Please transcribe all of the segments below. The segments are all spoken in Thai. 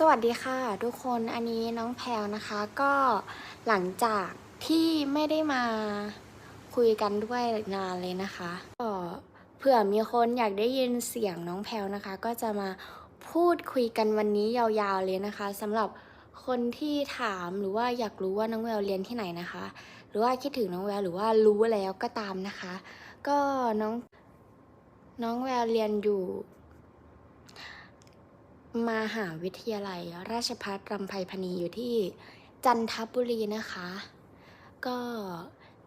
สวัสดีค่ะ ทุกคนอันนี้น้องแพลวนะคะก็หลังจากที่ไม่ได้มาคุยกันด้วยนานเลยนะคะก็เผื่อมีคนอยากได้ยินเสียงน้องแพลวนะคะ ก็จะมาพูดคุยกันวันนี้ยาวๆเลยนะคะสำหรับคนที่ถามหรือว่าอยากรู้ว่าน้องแววเรียนที่ไหนนะคะ หรือว่าคิดถึงน้องแววหรือว่ารู้แล้วก็ตามนะคะ ก็น้องน้องแววเรียนอยู่ มหาวิทยาลัย ราชภัฏรำไพพณีอยู่ที่จันทบุรีนะคะ ก็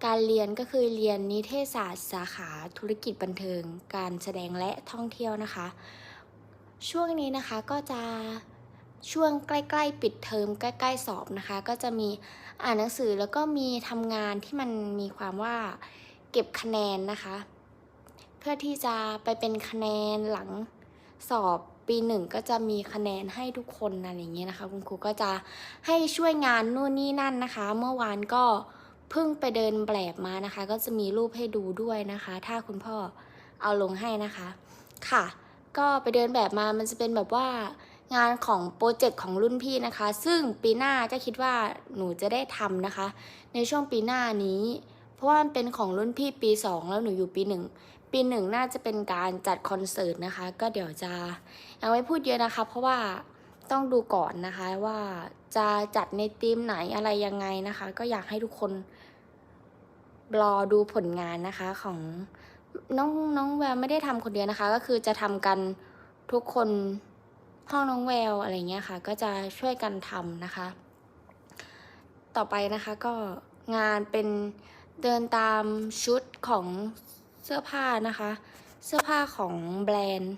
การเรียนก็คือเรียนนิเทศศาสตร์สาขาธุรกิจบันเทิง การแสดงและท่องเที่ยวนะคะ ช่วงนี้นะคะก็จะช่วงใกล้ ๆ ปิดเทอมใกล้ ๆ สอบนะคะ ก็จะมีอ่านหนังสือแล้วก็มีทำงานที่มันมีความว่าเก็บคะแนนนะคะ เพื่อที่จะไปเป็นคะแนนหลัง สอบปีหนึ่งก็จะมีคะแนนให้ทุกคนอะไรอย่างเงี้ยนะคะ คุณครูก็จะให้ช่วยงานนู่นนี่นั่นนะคะ เมื่อวานก็เพิ่งไปเดินแปลบมานะคะ ก็จะมีรูปให้ดูด้วยนะคะ ถ้าคุณพ่อเอาลงให้นะคะค่ะ ก็ไปเดินแบบมามันจะเป็นแบบว่างานของโปรเจกต์ของรุ่นพี่นะคะ ซึ่งปีหน้าก็คิดว่าหนูจะได้ทำนะคะ ในช่วงปีหน้านี้ เพราะว่ามันเป็นของรุ่นพี่ปี 2 แล้วหนูอยู่ปีหนึ่ง ปีหนึ่งน่าจะเป็นการจัดคอนเสิร์ตนะคะ ก็เดี๋ยวจะยังไม่พูดเยอะนะคะ เพราะว่าต้องดูก่อนนะคะว่าจะจัดในธีมไหนอะไรยังไงนะคะ ก็อยากให้ทุกคนรอดูผลงานนะคะของน้องน้องแววไม่ได้ทำคนเดียวนะคะ ก็คือจะทำกันทุกคนห้องน้องแววอะไรเงี้ยค่ะ ก็จะช่วยกันทำนะคะ ต่อไปนะคะก็งานเป็นเดินตามชุดของ สื้อผ้านะคะ เสื้อผ้าของแบรนด์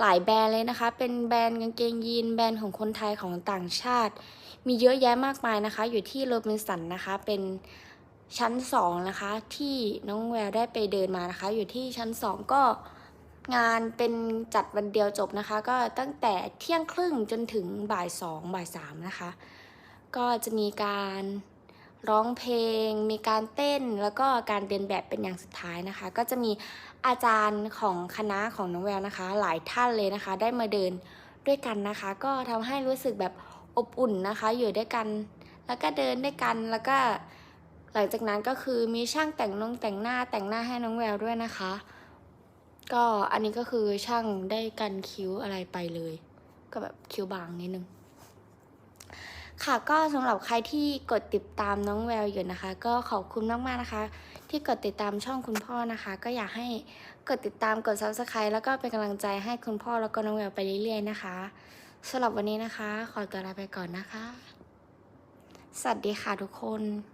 หลายแบรนด์เลยนะคะ เป็นแบรนด์กางเกงยีนแบรนด์ของคนไทยของต่างชาติ มีเยอะแยะมากมายนะคะ อยู่ที่โรบินสันนะคะ เป็นชั้นสองนะคะ ที่น้องแววได้ไปเดินมานะคะ อยู่ที่ชั้นสองก็งานเป็นจัดวันเดียวจบนะคะ ก็ตั้งแต่เที่ยงครึ่งจนถึงบ่ายสองบ่ายสามนะคะ ก็จะมีการ ร้องเพลง มีการเต้นแล้วก็การเดินแบบเป็นอย่างสุดท้ายนะคะ ก็จะมีอาจารย์ของคณะของน้องแววนะคะ หลายท่านเลยนะคะ ได้มาเดินด้วยกันนะคะ ก็ทำให้รู้สึกแบบอบอุ่นนะคะ อยู่ด้วยกัน แล้วก็เดินด้วยกันแล้วก็หลังจากนั้นก็คือมีช่างแต่งนงแต่งหน้าแต่งหน้าให้น้องแววด้วยนะคะ ก็อันนี้ก็คือช่างได้กันคิ้วอะไรไปเลย ก็แบบคิ้วบางนิดนึง ค่ะก็สำหรับใครที่กดติดตามน้องแววอยู่นะคะ ก็ขอบคุณมากๆนะคะ ที่กดติดตามช่องคุณพ่อนะคะ ก็อยากให้กดติดตามกด subscribe แล้วก็เป็นกำลังใจให้คุณพ่อแล้วก็น้องแววไปเรื่อยๆนะคะสำหรับวันนี้นะคะ ขอตัวลาไปก่อนนะคะ สวัสดีค่ะทุกคน